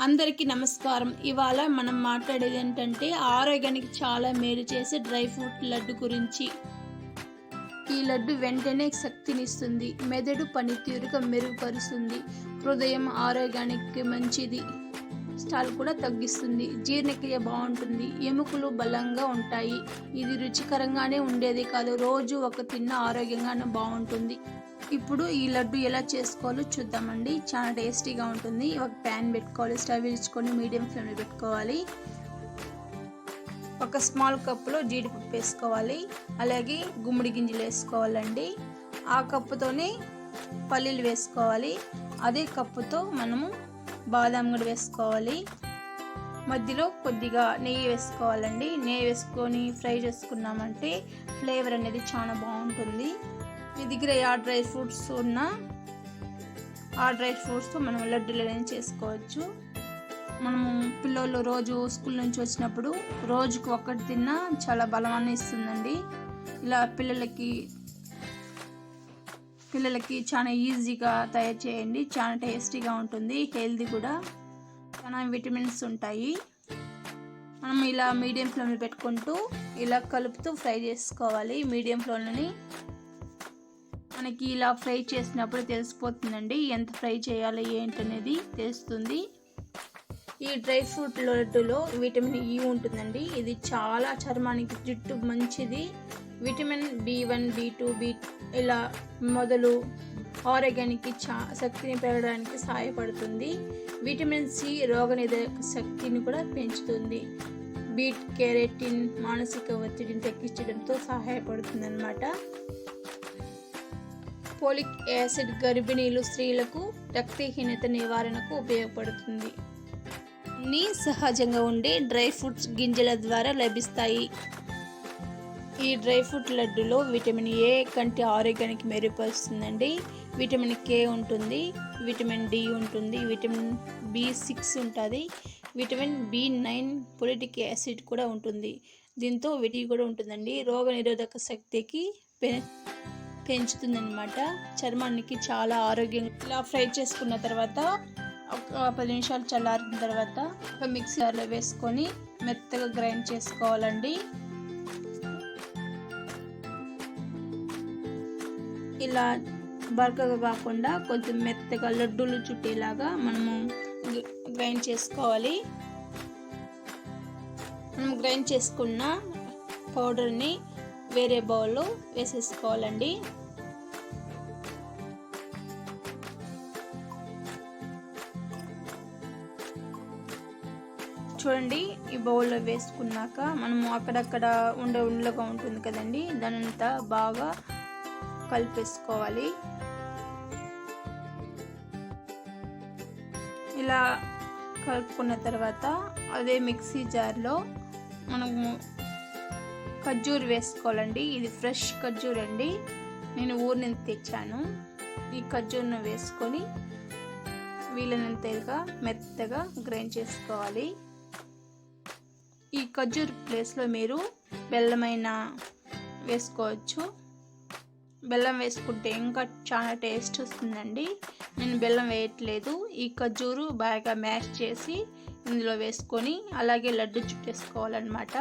అందరికీ నమస్కారం. ఇవాళ మనం మాట్లాడేది ఏంటంటే ఆరోగ్యానికి చాలా మేలు చేసే డ్రై ఫ్రూట్ లడ్డు గురించి. ఈ లడ్డు వెంటనే శక్తినిస్తుంది. మెదడు పనితీరుగా మెరుగుపరుస్తుంది. హృదయం ఆరోగ్యానికి మంచిది. స్టాల్ కూడా తగ్గిస్తుంది. జీర్ణక్రియ బాగుంటుంది. ఎముకలు బలంగా ఉంటాయి. ఇది రుచికరంగానే ఉండేది కాదు. రోజు ఒక తిన్న ఆరోగ్యంగానే బాగుంటుంది. ఇప్పుడు ఈ లడ్డు ఎలా చేసుకోవాలో చూద్దామండి. చాలా టేస్టీగా ఉంటుంది. ఒక ప్యాన్ పెట్టుకోవాలి. స్టవ్ ఇచ్చుకొని మీడియం ఫ్లేమ్లో పెట్టుకోవాలి. ఒక స్మాల్ కప్పులో జీడిపప్పు వేసుకోవాలి. అలాగే గుమ్మడి గింజలు వేసుకోవాలండి. ఆ కప్పుతోనే పల్లీలు వేసుకోవాలి. అదే కప్పుతో మనము బాదం కూడా వేసుకోవాలి. మధ్యలో కొద్దిగా నెయ్యి వేసుకోవాలండి. నెయ్యి వేసుకొని ఫ్రై చేసుకున్నామంటే ఫ్లేవర్ అనేది చాలా బాగుంటుంది. మీ దగ్గర ఆ డ్రై ఫ్రూట్స్ ఉన్న ఆ డ్రై ఫ్రూట్స్తో మనం లడ్డూలు అనేది చేసుకోవచ్చు. మనము పిల్లలు రోజు స్కూల్ నుంచి వచ్చినప్పుడు రోజుకు ఒక్కటి తిన్నా చాలా బలమాన్ని ఇస్తుందండి. ఇలా పిల్లలకి పిల్లలకి చాలా ఈజీగా తయారు చేయండి. చాలా టేస్టీగా ఉంటుంది. హెల్తీ కూడా. చాలా విటమిన్స్ ఉంటాయి. మనం ఇలా మీడియం ఫ్లేమ్లో పెట్టుకుంటూ ఇలా కలుపుతూ ఫ్రై చేసుకోవాలి. మీడియం ఫ్లేమ్లోని మనకి ఇలా ఫ్రై చేసినప్పుడు తెలిసిపోతుందండి. ఎంత ఫ్రై చేయాలి ఏంటనేది తెలుస్తుంది. ఈ డ్రై ఫ్రూట్ లడ్డులో విటమిన్ ఈ ఉంటుందండి. ఇది చాలా చర్మానికి జుట్టు మంచిది. Vitamin B one B two B ఇలా మొదలు ఆరోగ్యానికి చా శక్తిని పెరగడానికి సహాయపడుతుంది. విటమిన్ సి రోగనిరోధక శక్తిని కూడా పెంచుతుంది. బీట్ కెరెటిన్ మానసిక ఒత్తిడిని తగ్గించడంతో సహాయపడుతుంది అనమాట పోలిక్ యాసిడ్ గర్భిణీలు స్త్రీలకు రక్తహీనత నివారణకు ఉపయోగపడుతుంది. నీ సహజంగా ఉండే డ్రై ఫ్రూట్స్ గింజల ద్వారా లభిస్తాయి. ఈ డ్రై ఫ్రూట్ లడ్డులో విటమిన్ ఏ కంటి ఆరోగ్యానికి మెరుగుపరుస్తుందండి. విటమిన్ కే ఉంటుంది విటమిన్ డి ఉంటుంది విటమిన్ బి సిక్స్ ఉంటుంది vitamin B nine folic acid కూడా ఉంటుంది. దీంతో విటి కూడా ఉంటుందండి. రోగ నిరోధక శక్తికి పె పెంచుతుందన్నమాట. చర్మానికి చాలా ఆరోగ్యం ఇలా ఫ్రై చేసుకున్న తర్వాత ఒక పది నిమిషాలు చల్లారిన తర్వాత ఒక మిక్సీలో వేసుకొని మెత్తగా గ్రైండ్ చేసుకోవాలండి. ఇలా బరకగా కాకుండా కొంచెం మెత్తగా లడ్డూలు చుట్టేలాగా మనము గ్రైండ్ చేసుకోవాలి. మనం గ్రైండ్ చేసుకున్న పౌడర్ని వేరే బౌల్లో వేసేసుకోవాలండి. చూడండి ఈ బౌల్లో వేసుకున్నాక మనము అక్కడక్కడ ఉండే ఉండలుగా ఉంటుంది కదండి దానంతా బాగా కలిపేసుకోవాలి. ఇలా కలుపుకున్న తర్వాత అదే మిక్సీ జార్లో మనము ఖర్జూర్ వేసుకోవాలండి. ఇది ఫ్రెష్ ఖర్జూర్ అండి. నేను ఊరి నుంచి తెచ్చాను. ఈ ఖర్జూర్ను వేసుకొని వీలైనంతగా మెత్తగా గ్రైండ్ చేసుకోవాలి. ఈ ఖర్జూర్ ప్లేస్లో మీరు బెల్లమైన వేసుకోవచ్చు. బెల్లం వేసుకుంటే ఇంకా చాలా టేస్ట్ వస్తుందండి. నేను బెల్లం వేయట్లేదు. ఈ ఖర్జూరు బాగా మ్యాష్ చేసి ఇందులో వేసుకొని అలాగే లడ్డు చుట్టేసుకోవాలన్నమాట.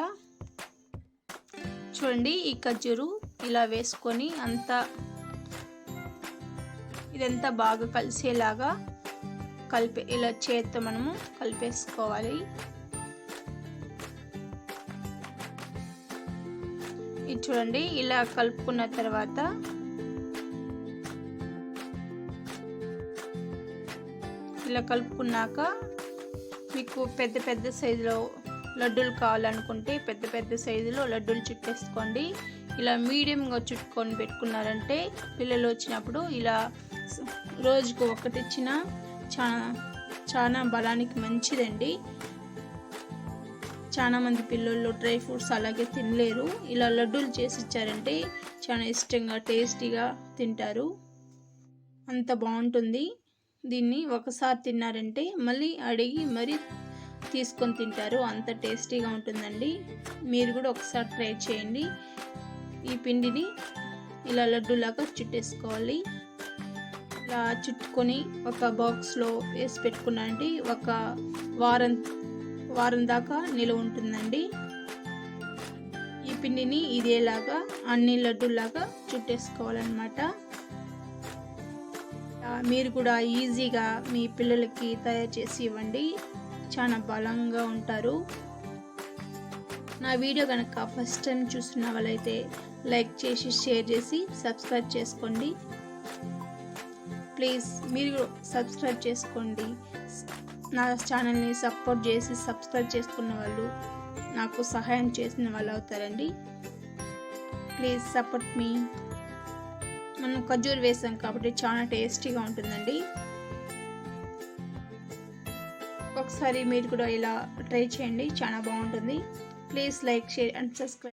చూడండి ఈ ఖర్జూరు ఇలా వేసుకొని అంతా ఇదంతా బాగా కలిసేలాగా కలిపే ఇలా చేత్తో మనము కలిపేసుకోవాలి. ఇది చూడండి ఇలా కలుపుకున్న తర్వాత ఇలా కలుపుకున్నాక మీకు పెద్ద పెద్ద సైజులో లడ్డూలు కావాలనుకుంటే పెద్ద పెద్ద సైజులో లడ్డూలు చుట్టేసుకోండి. ఇలా మీడియంగా చుట్టుకొని పెట్టుకున్నారంటే పిల్లలు వచ్చినప్పుడు ఇలా రోజుకు ఒకటి ఇచ్చిన చాలా చాలా బలానికి మంచిదండి. చాలా మంది పిల్లలు డ్రై ఫ్రూట్స్ అలాగే తినలేరు. ఇలా లడ్డూలు చేసి ఇచ్చారంటే చాలా ఇష్టంగా టేస్టీగా తింటారు. అంత బాగుంటుంది. దీన్ని ఒకసారి తిన్నారంటే మళ్ళీ అడిగి మరీ తీసుకొని తింటారు. అంత టేస్టీగా ఉంటుందండి. మీరు కూడా ఒకసారి ట్రై చేయండి. ఈ పిండిని ఇలా లడ్డూలాగా చుట్టేసుకోవాలి. ఇలా చుట్టుకొని ఒక బాక్స్లో వేసి పెట్టుకున్నానండి. ఒక వారం వారం దాకా నిలువ ఉంటుందండి. ఈ పిండిని ఇదేలాగా అన్ని లడ్డూలాగా చుట్టేసుకోవాలన్నమాట. మీరు కూడా ఈజీగా మీ పిల్లలకి తయారు చేసి ఇవ్వండి. చాలా బలంగా ఉంటారు. నా వీడియో కనుక ఫస్ట్ టైం చూస్తున్న వాళ్ళైతే లైక్ చేసి షేర్ చేసి సబ్స్క్రైబ్ చేసుకోండి. ప్లీజ్ మీరు సబ్స్క్రైబ్ చేసుకోండి. నా ఛానల్ని సపోర్ట్ చేసి సబ్స్క్రైబ్ చేసుకున్న వాళ్ళు నాకు సహాయం చేసిన వాళ్ళు అవుతారండి. Please support me. మనం ఖజూర్ వేసాం కాబట్టి చాలా టేస్టీగా ఉంటుందండి. ఒకసారి మీరు కూడా ఇలా ట్రై చేయండి చాలా బాగుంటుంది. Please like share and subscribe